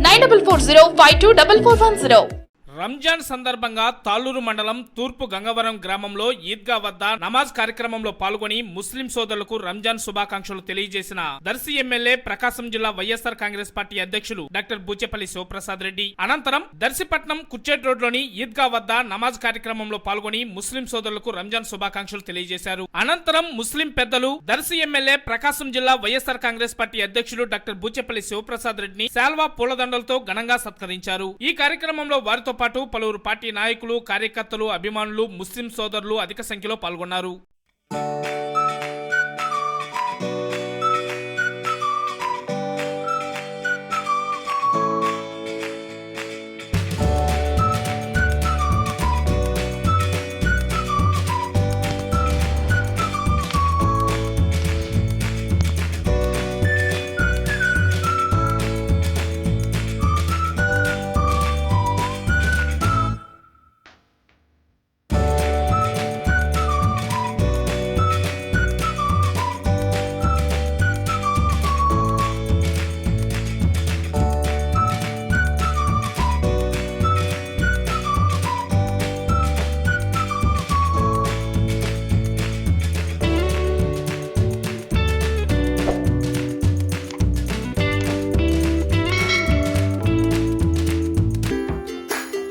nine double four zero five two double four one zero. Ramzan సందర్భంగా తాళ్ళూరు మండలం తూర్పు గంగవరం గ్రామంలో ఈద్గా వద్ద నమాజ్ కార్యక్రమంలో పాల్గొని ముస్లిం సోదరులకు రంజాన్ శుభాకాంక్షలు తెలియజేసిన దర్శి ఎమ్మెల్యే ప్రకాశం జిల్లా వైఎస్ఆర్ కాంగ్రెస్ పార్టీ అధ్యక్షులు డాక్టర్ బూచెపల్లి శివప్రసాద్ రెడ్డి. అనంతరం దర్శిపట్నం కుచ్చేట్ రోడ్లోని ఈద్గా వద్ద నమాజ్ కార్యక్రమంలో పాల్గొని ముస్లిం సోదరులకు రంజాన్ శుభాకాంక్షలు తెలియజేశారు. అనంతరం ముస్లిం పెద్దలు దర్శి ఎమ్మెల్యే ప్రకాశం జిల్లా వైఎస్ఆర్ కాంగ్రెస్ పార్టీ అధ్యక్షులు డాక్టర్ బూచెపల్లి శివప్రసాద్ రెడ్డిని శాల్వా పూలదండలతో ఘనంగా సత్కరించారు. ఈ కార్యక్రమంలో వారితో పాటు పలువురు పార్టీ నాయకులు కార్యకర్తలు అభిమానులు ముస్లిం సోదరులు అధిక సంఖ్యలో పాల్గొన్నారు.